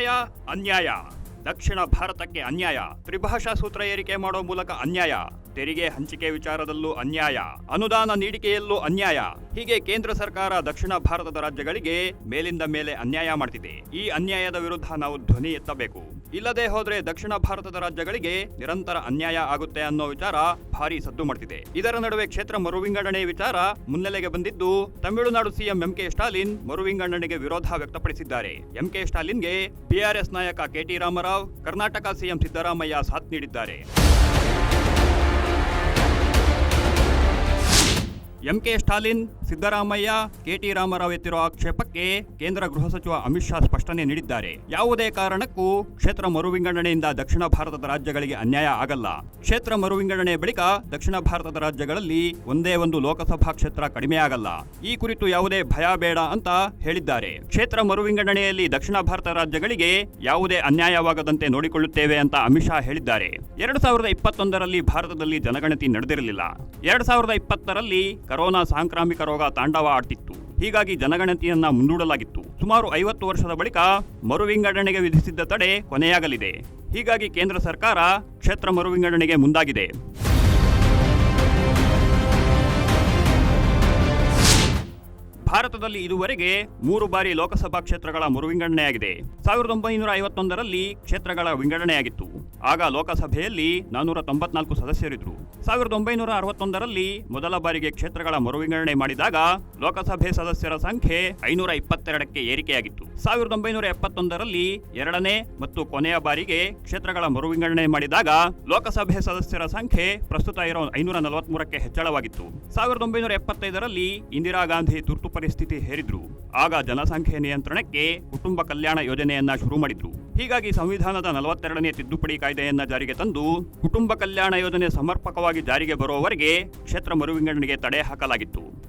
ಅನ್ಯಾಯ? ಅನ್ಯಾಯ. ದಕ್ಷಿಣ ಭಾರತಕ್ಕೆ ಅನ್ಯಾಯ. ತ್ರಿಭಾಷಾ ಸೂತ್ರ ಏರಿಕೆ ಮಾಡೋ ಮೂಲಕ ಅನ್ಯಾಯ. ತೆರಿಗೆ ಹಂಚಿಕೆ ವಿಚಾರದಲ್ಲೂ ಅನ್ಯಾಯ, ಅನುದಾನ ನೀಡಿಕೆಯಲ್ಲೂ ಅನ್ಯಾಯ. ಹೀಗೆ ಕೇಂದ್ರ ಸರ್ಕಾರ ದಕ್ಷಿಣ ಭಾರತದ ರಾಜ್ಯಗಳಿಗೆ ಮೇಲಿಂದ ಮೇಲೆ ಅನ್ಯಾಯ ಮಾಡ್ತಿದೆ. ಈ ಅನ್ಯಾಯದ ವಿರುದ್ಧ ನಾವು ಧ್ವನಿ ಎತ್ತಬೇಕು. ಇಲ್ಲದೆ ಹೋದ್ರೆ ದಕ್ಷಿಣ ಭಾರತದ ರಾಜ್ಯಗಳಿಗೆ ನಿರಂತರ ಅನ್ಯಾಯ ಆಗುತ್ತೆ ಅನ್ನೋ ವಿಚಾರ ಭಾರಿ ಸದ್ದು ಮಾಡ್ತಿದೆ. ಇದರ ನಡುವೆ ಕ್ಷೇತ್ರ ಮರುವಿಂಗಡಣೆ ವಿಚಾರ ಮುನ್ನೆಲೆಗೆ ಬಂದಿದ್ದು, ತಮಿಳುನಾಡು ಸಿಎಂ ಎಂಕೆ ಸ್ಟಾಲಿನ್ ಮರುವಿಂಗಡಣೆಗೆ ವಿರೋಧ ವ್ಯಕ್ತಪಡಿಸಿದ್ದಾರೆ. ಎಂಕೆ ಸ್ಟಾಲಿನ್ಗೆ ಬಿಆರ್ಎಸ್ ನಾಯಕ ಕೆಟಿ ರಾಮರಾವ್, ಕರ್ನಾಟಕ ಸಿಎಂ ಸಿದ್ದರಾಮಯ್ಯ ಸಾಥ್ ನೀಡಿದ್ದಾರೆ. ಎಂಕೆ ಸ್ಟಾಲಿನ್, ಸಿದ್ದರಾಮಯ್ಯ ಕೆಟಿ ರಾಮರಾವ್ ಎತ್ತಿರುವ ಆಕ್ಷೇಪಕ್ಕೆ ಕೇಂದ್ರ ಗೃಹ ಸಚಿವ ಅಮಿತ್ ಶಾ ಸ್ಪಷ್ಟನೆ ನೀಡಿದ್ದಾರೆ. ಯಾವುದೇ ಕಾರಣಕ್ಕೂ ಕ್ಷೇತ್ರ ಮರುವಿಂಗಡಣೆಯಿಂದ ದಕ್ಷಿಣ ಭಾರತದ ರಾಜ್ಯಗಳಿಗೆ ಅನ್ಯಾಯ ಆಗಲ್ಲ. ಕ್ಷೇತ್ರ ಮರುವಿಂಗಡಣೆ ಬಳಿಕ ದಕ್ಷಿಣ ಭಾರತದ ರಾಜ್ಯಗಳಲ್ಲಿ ಒಂದೇ ಒಂದು ಲೋಕಸಭಾ ಕ್ಷೇತ್ರ ಕಡಿಮೆಯಾಗಲ್ಲ ಈ ಕುರಿತು ಯಾವುದೇ ಭಯ ಬೇಡ ಅಂತ ಹೇಳಿದ್ದಾರೆ. ಕ್ಷೇತ್ರ ಮರುವಿಂಗಡಣೆಯಲ್ಲಿ ದಕ್ಷಿಣ ಭಾರತ ರಾಜ್ಯಗಳಿಗೆ ಯಾವುದೇ ಅನ್ಯಾಯವಾಗದಂತೆ ನೋಡಿಕೊಳ್ಳುತ್ತೇವೆ ಅಂತ ಅಮಿತ್ ಶಾ ಹೇಳಿದ್ದಾರೆ. ಎರಡು ಸಾವಿರದ ಇಪ್ಪತ್ತೊಂದರಲ್ಲಿ ಭಾರತದಲ್ಲಿ ಜನಗಣತಿ ನಡೆದಿರಲಿಲ್ಲ. ಎರಡ್ ಸಾವಿರದ ಇಪ್ಪತ್ತರಲ್ಲಿ ಕರೋನಾ ಸಾಂಕ್ರಾಮಿಕ ರೋಗ ತಾಂಡವ ಆಡ್ತಿತ್ತು. ಹೀಗಾಗಿ ಜನಗಣತಿಯನ್ನ ಮುಂದೂಡಲಾಗಿತ್ತು. ಸುಮಾರು ಐವತ್ತು ವರ್ಷದ ಬಳಿಕ ಮರುವಿಂಗಡಣೆಗೆ ವಿಧಿಸಿದ್ದ ತಡೆ ಕೊನೆಯಾಗಲಿದೆ. ಹೀಗಾಗಿ ಕೇಂದ್ರ ಸರ್ಕಾರ ಕ್ಷೇತ್ರ ಮರುವಿಂಗಡಣೆಗೆ ಮುಂದಾಗಿದೆ. ಭಾರತದಲ್ಲಿ ಇದುವರೆಗೆ ಮೂರು ಬಾರಿ ಲೋಕಸಭಾ ಕ್ಷೇತ್ರಗಳ ಮರುವಿಂಗಡಣೆಯಾಗಿದೆ. ಸಾವಿರದ ಒಂಬೈನೂರ ಐವತ್ತೊಂದರಲ್ಲಿ ಕ್ಷೇತ್ರಗಳ ವಿಂಗಡಣೆಯಾಗಿತ್ತು. ಆಗ ಲೋಕಸಭೆಯಲ್ಲಿ ನಾನೂರ ತೊಂಬತ್ನಾಲ್ಕು ಸದಸ್ಯರಿದ್ದರು ಸಾವಿರದ ಒಂಬೈನೂರ ಅರವತ್ತೊಂದರಲ್ಲಿ ಮೊದಲ ಬಾರಿಗೆ ಕ್ಷೇತ್ರಗಳ ಮರುವಿಂಗಡಣೆ ಮಾಡಿದಾಗ ಲೋಕಸಭೆ ಸದಸ್ಯರ ಸಂಖ್ಯೆ ಐನೂರ ಇಪ್ಪತ್ತೆರಡಕ್ಕೆ ಏರಿಕೆಯಾಗಿತ್ತು. ಸಾವಿರದ ಒಂಬೈನೂರ ಎಪ್ಪತ್ತೊಂದರಲ್ಲಿ ಎರಡನೇ ಮತ್ತು ಕೊನೆಯ ಬಾರಿಗೆ ಕ್ಷೇತ್ರಗಳ ಮರುವಿಂಗಡಣೆ ಮಾಡಿದಾಗ ಲೋಕಸಭೆ ಸದಸ್ಯರ ಸಂಖ್ಯೆ ಪ್ರಸ್ತುತ ಇರೋ ಐನೂರ ನಲವತ್ಮೂರಕ್ಕೆ ಹೆಚ್ಚಳವಾಗಿತ್ತು. ಸಾವಿರದ ಒಂಬೈನೂರ ಎಪ್ಪತ್ತೈದರಲ್ಲಿ ಇಂದಿರಾ ಗಾಂಧಿ ತುರ್ತು ಪರಿಸ್ಥಿತಿ ಹೇರಿದ್ರು. ಆಗ ಜನಸಂಖ್ಯೆ ನಿಯಂತ್ರಣಕ್ಕೆ ಕುಟುಂಬ ಕಲ್ಯಾಣ ಯೋಜನೆಯನ್ನ ಶುರು ಮಾಡಿದ್ರು. ಹೀಗಾಗಿ ಸಂವಿಧಾನದ ನಲವತ್ತೆರಡನೇ ತಿದ್ದುಪಡಿ ಕಾಯ್ದೆಯನ್ನ ಜಾರಿಗೆ ತಂದು ಕುಟುಂಬ ಕಲ್ಯಾಣ ಯೋಜನೆ ಸಮರ್ಪಕವಾಗಿ ಜಾರಿಗೆ ಬರುವವರೆಗೆ ಕ್ಷೇತ್ರ ಮರುವಿಂಗಡಣೆಗೆ ತಡೆ ಹಾಕಲಾಗಿತ್ತು.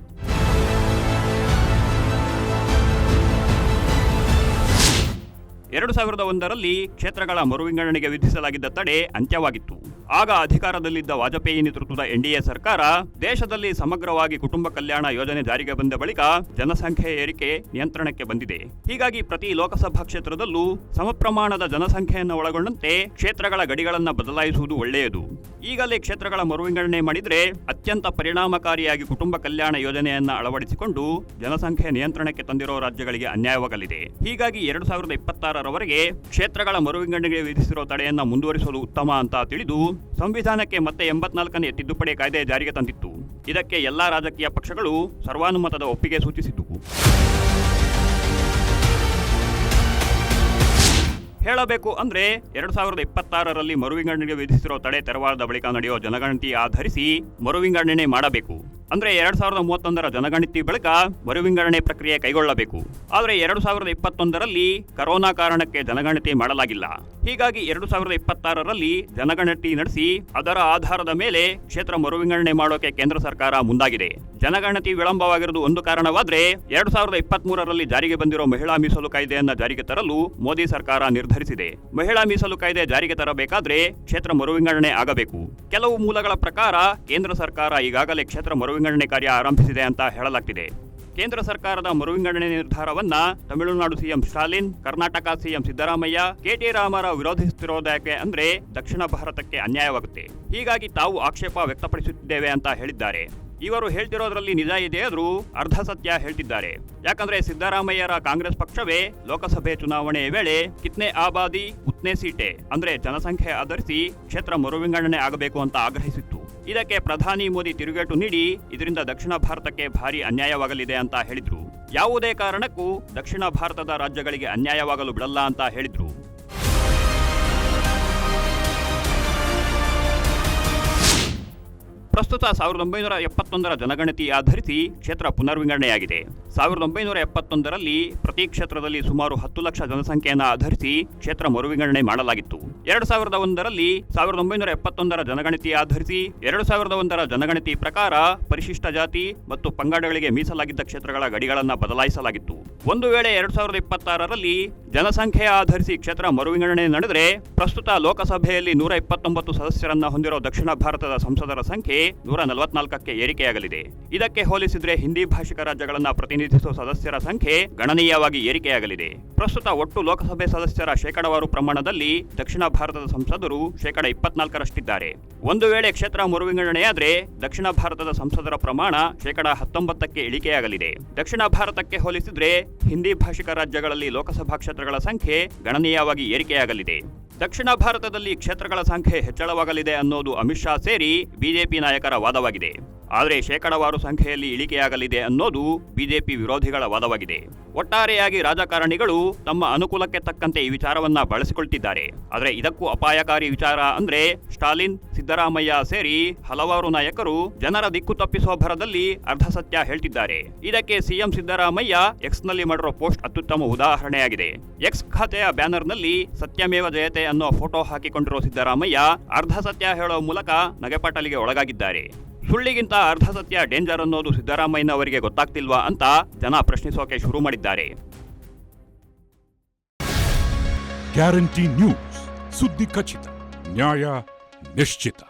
ಎರಡು ಸಾವಿರದ ಒಂದರಲ್ಲಿ ಕ್ಷೇತ್ರಗಳ ಮರುವಿಂಗಡಣೆಗೆ ವಿಧಿಸಲಾಗಿದ್ದ ತಡೆ ಅಂತ್ಯವಾಗಿತ್ತು. ಆಗ ಅಧಿಕಾರದಲ್ಲಿದ್ದ ವಾಜಪೇಯಿ ನೇತೃತ್ವದ ಎನ್ಡಿಎ ಸರ್ಕಾರ ದೇಶದಲ್ಲಿ ಸಮಗ್ರವಾಗಿ ಕುಟುಂಬ ಕಲ್ಯಾಣ ಯೋಜನೆ ಜಾರಿಗೆ ಬಂದ ಬಳಿಕ ಜನಸಂಖ್ಯೆ ಏರಿಕೆ ನಿಯಂತ್ರಣಕ್ಕೆ ಬಂದಿದೆ. ಹೀಗಾಗಿ ಪ್ರತಿ ಲೋಕಸಭಾ ಕ್ಷೇತ್ರದಲ್ಲೂ ಸಮಪ್ರಮಾಣದ ಜನಸಂಖ್ಯೆಯನ್ನು ಒಳಗೊಂಡಂತೆ ಕ್ಷೇತ್ರಗಳ ಗಡಿಗಳನ್ನು ಬದಲಾಯಿಸುವುದು ಒಳ್ಳೆಯದು. ಈಗಲೇ ಕ್ಷೇತ್ರಗಳ ಮರುವಿಂಗಡಣೆ ಮಾಡಿದರೆ ಅತ್ಯಂತ ಪರಿಣಾಮಕಾರಿಯಾಗಿ ಕುಟುಂಬ ಕಲ್ಯಾಣ ಯೋಜನೆಯನ್ನ ಅಳವಡಿಸಿಕೊಂಡು ಜನಸಂಖ್ಯೆ ನಿಯಂತ್ರಣಕ್ಕೆ ತಂದಿರೋ ರಾಜ್ಯಗಳಿಗೆ ಅನ್ಯಾಯವಾಗಲಿದೆ. ಹೀಗಾಗಿ ಎರಡು ಸಾವಿರದ ಇಪ್ಪತ್ತಾರರವರೆಗೆ ಕ್ಷೇತ್ರಗಳ ಮರುವಿಂಗಡಣೆಗೆ ವಿಧಿಸಿರೋ ತಡೆಯನ್ನ ಮುಂದುವರಿಸಲು ಉತ್ತಮ ಅಂತ ತಿಳಿದು ಸಂವಿಧಾನಕ್ಕೆ ಮತ್ತೆ ಎಂಬತ್ನಾಲ್ಕನೇ ತಿದ್ದುಪಡಿ ಕಾಯ್ದೆ ಜಾರಿಗೆ ತಂದಿತ್ತು. ಇದಕ್ಕೆ ಎಲ್ಲಾ ರಾಜಕೀಯ ಪಕ್ಷಗಳು ಸರ್ವಾನುಮತದ ಒಪ್ಪಿಗೆ ಸೂಚಿಸಿದ್ದವು. ಹೇಳಬೇಕು ಅಂದ್ರೆ ಎರಡ್ ಸಾವಿರದ ಇಪ್ಪತ್ತಾರರಲ್ಲಿ ಮರುವಿಂಗಡಣೆಗೆ ವಿಧಿಸಿರುವ ತಡೆ ತೆರವಾದ ಬಳಿಕ ನಡೆಯುವ ಜನಗಣತಿ ಆಧರಿಸಿ ಮರುವಿಂಗಡಣೆ ಮಾಡಬೇಕು. ಅಂದ್ರೆ ಎರಡ್ ಸಾವಿರದ ಮೂವತ್ತೊಂದರ ಜನಗಣತಿ ಬಳಿಕ ಮರುವಿಂಗಡಣೆ ಪ್ರಕ್ರಿಯೆ ಕೈಗೊಳ್ಳಬೇಕು. ಆದರೆ ಎರಡು ಸಾವಿರದ ಇಪ್ಪತ್ತೊಂದರಲ್ಲಿ ಕರೋನಾ ಕಾರಣಕ್ಕೆ ಜನಗಣತಿ ಮಾಡಲಾಗಿಲ್ಲ. ಹೀಗಾಗಿ ಎರಡು ಸಾವಿರದ ಇಪ್ಪತ್ತಾರರಲ್ಲಿ ಜನಗಣತಿ ನಡೆಸಿ ಅದರ ಆಧಾರದ ಮೇಲೆ ಕ್ಷೇತ್ರ ಮರುವಿಂಗಡಣೆ ಮಾಡೋಕೆ ಕೇಂದ್ರ ಸರ್ಕಾರ ಮುಂದಾಗಿದೆ. ಜನಗಣತಿ ವಿಳಂಬವಾಗಿರುವುದು ಒಂದು ಕಾರಣವಾದರೆ ಎರಡು ಸಾವಿರದ ಇಪ್ಪತ್ತ್ ಮೂರರಲ್ಲಿ ಜಾರಿಗೆ ಬಂದಿರೋ ಮಹಿಳಾ ಮೀಸಲು ಕಾಯ್ದೆಯನ್ನ ಜಾರಿಗೆ ತರಲು ಮೋದಿ ಸರ್ಕಾರ ನಿರ್ಧರಿಸಿದೆ. ಮಹಿಳಾ ಮೀಸಲು ಕಾಯ್ದೆ ಜಾರಿಗೆ ತರಬೇಕಾದ್ರೆ ಕ್ಷೇತ್ರ ಮರುವಿಂಗಡಣೆ ಆಗಬೇಕು. ಕೆಲವು ಮೂಲಗಳ ಪ್ರಕಾರ ಕೇಂದ್ರ ಸರ್ಕಾರ ಈಗಾಗಲೇ ಕ್ಷೇತ್ರ ಮರುವಿಂಗಡಣೆ ಕಾರ್ಯ ಆರಂಭಿಸಿದೆ ಅಂತ ಹೇಳಲಾಗ್ತಿದೆ. ಕೇಂದ್ರ ಸರ್ಕಾರದ ಮರುವಿಂಗಡಣೆ ನಿರ್ಧಾರವನ್ನ Tamil Nadu CM Stalin, Karnataka CM Siddaramaiah, KT Rama Rao ವಿರೋಧಿಸುತ್ತಿರೋದಕ್ಕೆ ಅಂದ್ರೆ ದಕ್ಷಿಣ ಭಾರತಕ್ಕೆ ಅನ್ಯಾಯವಾಗುತ್ತೆ. ಹೀಗಾಗಿ ತಾವು ಆಕ್ಷೇಪ ವ್ಯಕ್ತಪಡಿಸುತ್ತಿದ್ದೇವೆ ಅಂತ ಹೇಳಿದ್ದಾರೆ. ಇವರು ಹೇಳ್ತಿರೋದ್ರಲ್ಲಿ ನಿಜ ಇದೆ ಆದರೂ ಅರ್ಧ ಸತ್ಯ ಹೇಳ್ತಿದ್ದಾರೆ. ಯಾಕಂದ್ರೆ ಸಿದ್ದರಾಮಯ್ಯರ ಕಾಂಗ್ರೆಸ್ ಪಕ್ಷವೇ ಲೋಕಸಭೆ ಚುನಾವಣೆ ವೇಳೆ ಕಿತ್ನೆ ಆಬಾದಿ, ಉತ್ನೆ ಸೀಟೆ ಅಂದ್ರೆ ಜನಸಂಖ್ಯೆ ಆಧರಿಸಿ ಕ್ಷೇತ್ರ ಮರುವಿಂಗಡಣೆ ಆಗಬೇಕು ಅಂತ ಆಗ್ರಹಿಸಿತ್ತು. ಇದಕ್ಕೆ ಪ್ರಧಾನಿ ಮೋದಿ ತಿರುಗೇಟು ನೀಡಿ ಇದರಿಂದ ದಕ್ಷಿಣ ಭಾರತಕ್ಕೆ ಭಾರಿ ಅನ್ಯಾಯವಾಗಲಿದೆ ಅಂತ ಹೇಳಿದ್ರು. ಯಾವುದೇ ಕಾರಣಕ್ಕೂ ದಕ್ಷಿಣ ಭಾರತದ ರಾಜ್ಯಗಳಿಗೆ ಅನ್ಯಾಯವಾಗಲು ಬಿಡಲ್ಲ ಅಂತ ಹೇಳಿದ್ರು. ಪ್ರಸ್ತುತ ಸಾವಿರದ ಒಂಬೈನೂರ ಎಪ್ಪತ್ತೊಂದರ ಜನಗಣತಿ ಆಧರಿಸಿ ಕ್ಷೇತ್ರ ಪುನರ್ವಿಂಗಡಣೆಯಾಗಿದೆ. ಸಾವಿರದ ಒಂಬೈನೂರ ಎಪ್ಪತ್ತೊಂದರಲ್ಲಿ ಪ್ರತಿ ಕ್ಷೇತ್ರದಲ್ಲಿ ಸುಮಾರು ಹತ್ತು ಲಕ್ಷ ಜನಸಂಖ್ಯೆಯನ್ನು ಆಧರಿಸಿ ಕ್ಷೇತ್ರ ಮರುವಿಂಗಡಣೆ ಮಾಡಲಾಗಿತ್ತು. ಎರಡು ಸಾವಿರದ ಒಂದರಲ್ಲಿ ಸಾವಿರದ ಒಂಬೈನೂರ ಎಪ್ಪತ್ತೊಂದರ ಜನಗಣತಿ ಆಧರಿಸಿ ಎರಡು ಸಾವಿರದ ಒಂದರ ಜನಗಣತಿ ಪ್ರಕಾರ ಪರಿಶಿಷ್ಟ ಜಾತಿ ಮತ್ತು ಪಂಗಡಗಳಿಗೆ ಮೀಸಲಾಗಿದ್ದ ಕ್ಷೇತ್ರಗಳ ಗಡಿಗಳನ್ನು ಬದಲಾಯಿಸಲಾಗಿತ್ತು. ಒಂದು ವೇಳೆ ಎರಡು ಸಾವಿರದ ಇಪ್ಪತ್ತಾರರಲ್ಲಿ ಜನಸಂಖ್ಯೆ ಆಧರಿಸಿ ಕ್ಷೇತ್ರ ಮರುವಿಂಗಡಣೆ ನಡೆದರೆ ಪ್ರಸ್ತುತ ಲೋಕಸಭೆಯಲ್ಲಿ ನೂರ ಇಪ್ಪತ್ತೊಂಬತ್ತು ಸದಸ್ಯರನ್ನ ಹೊಂದಿರೋ ದಕ್ಷಿಣ ಭಾರತದ ಸಂಸದರ ಸಂಖ್ಯೆ ನೂರ ನಲವತ್ನಾಲ್ಕಕ್ಕೆ ಏರಿಕೆಯಾಗಲಿದೆ. ಇದಕ್ಕೆ ಹೋಲಿಸಿದ್ರೆ ಹಿಂದಿ ಭಾಷಿಕ ರಾಜ್ಯಗಳನ್ನ ಪ್ರತಿನಿಧಿಸುವ ಸದಸ್ಯರ ಸಂಖ್ಯೆ ಗಣನೀಯವಾಗಿ ಏರಿಕೆಯಾಗಲಿದೆ. ಪ್ರಸ್ತುತ ಒಟ್ಟು ಲೋಕಸಭೆ ಸದಸ್ಯರ ಶೇಕಡವಾರು ಪ್ರಮಾಣದಲ್ಲಿ ದಕ್ಷಿಣ ಭಾರತದ ಸಂಸದರು ಶೇಕಡ ಇಪ್ಪತ್ನಾಲ್ಕರಷ್ಟಿದ್ದಾರೆ. ಒಂದು ವೇಳೆ ಕ್ಷೇತ್ರ ಮರುವಿಂಗಡಣೆಯಾದರೆ ದಕ್ಷಿಣ ಭಾರತದ ಸಂಸದರ ಪ್ರಮಾಣ ಶೇಕಡ ಹತ್ತೊಂಬತ್ತಕ್ಕೆ ಇಳಿಕೆಯಾಗಲಿದೆ. ದಕ್ಷಿಣ ಭಾರತಕ್ಕೆ ಹೋಲಿಸಿದ್ರೆ ಹಿಂದಿ ಭಾಷಿಕ ರಾಜ್ಯಗಳಲ್ಲಿ ಲೋಕಸಭಾ ಕ್ಷೇತ್ರಗಳ ಸಂಖ್ಯೆ ಗಣನೀಯವಾಗಿ ಏರಿಕೆಯಾಗಲಿದೆ. ದಕ್ಷಿಣ ಭಾರತದಲ್ಲಿ ಕ್ಷೇತ್ರಗಳ ಸಂಖ್ಯೆ ಹೆಚ್ಚಳವಾಗಲಿದೆ ಅನ್ನೋದು ಅಮಿತ್ ಶಾ ಸೇರಿ ಬಿಜೆಪಿ ನಾಯಕರ ವಾದವಾಗಿದೆ. ಆದರೆ ಶೇಕಡವಾರು ಸಂಖ್ಯೆಯಲ್ಲಿ ಇಳಿಕೆಯಾಗಲಿದೆ ಅನ್ನೋದು ಬಿಜೆಪಿ ವಿರೋಧಿಗಳ ವಾದವಾಗಿದೆ. ಒಟ್ಟಾರೆಯಾಗಿ ರಾಜಕಾರಣಿಗಳು ತಮ್ಮ ಅನುಕೂಲಕ್ಕೆ ತಕ್ಕಂತೆ ಈ ವಿಚಾರವನ್ನ ಬಳಸಿಕೊಳ್ತಿದ್ದಾರೆ. ಆದರೆ ಇದಕ್ಕೂ ಅಪಾಯಕಾರಿ ವಿಚಾರ ಅಂದ್ರೆ ಸ್ಟಾಲಿನ್, ಸಿದ್ದರಾಮಯ್ಯ ಸೇರಿ ಹಲವಾರು ನಾಯಕರು ಜನರ ದಿಕ್ಕು ತಪ್ಪಿಸುವ ಭರದಲ್ಲಿ ಅರ್ಧ ಸತ್ಯ ಹೇಳ್ತಿದ್ದಾರೆ. ಇದಕ್ಕೆ ಸಿಎಂ ಸಿದ್ದರಾಮಯ್ಯ ಎಕ್ಸ್ನಲ್ಲಿ ಮಾಡಿರೋ ಪೋಸ್ಟ್ ಅತ್ಯುತ್ತಮ ಉದಾಹರಣೆಯಾಗಿದೆ. ಎಕ್ಸ್ ಖಾತೆಯ ಬ್ಯಾನರ್ನಲ್ಲಿ ಸತ್ಯಮೇವ ಜಯತೆ ಅನ್ನೋ ಫೋಟೋ ಹಾಕಿಕೊಂಡಿರೋ ಸಿದ್ದರಾಮಯ್ಯ ಅರ್ಧ ಸತ್ಯ ಹೇಳೋ ಮೂಲಕ ನಗೆಪಾಟಲಿಗೆ ಒಳಗಾಗಿದ್ದಾರೆ. ಸುಳ್ಳಿಗಿಂತ ಅರ್ಧ ಸತ್ಯ ಡೇಂಜರ್ ಅನ್ನೋದು ಸಿದ್ದರಾಮಯ್ಯನವರಿಗೆ ಗೊತ್ತಾಗ್ತಿಲ್ವಾ ಅಂತ ಜನ ಪ್ರಶ್ನಿಸೋಕೆ ಶುರು ಮಾಡಿದ್ದಾರೆ. Guarantee news. ಸುದ್ದಿ ಖಚಿತ, ನ್ಯಾಯ ನಿಶ್ಚಿತ.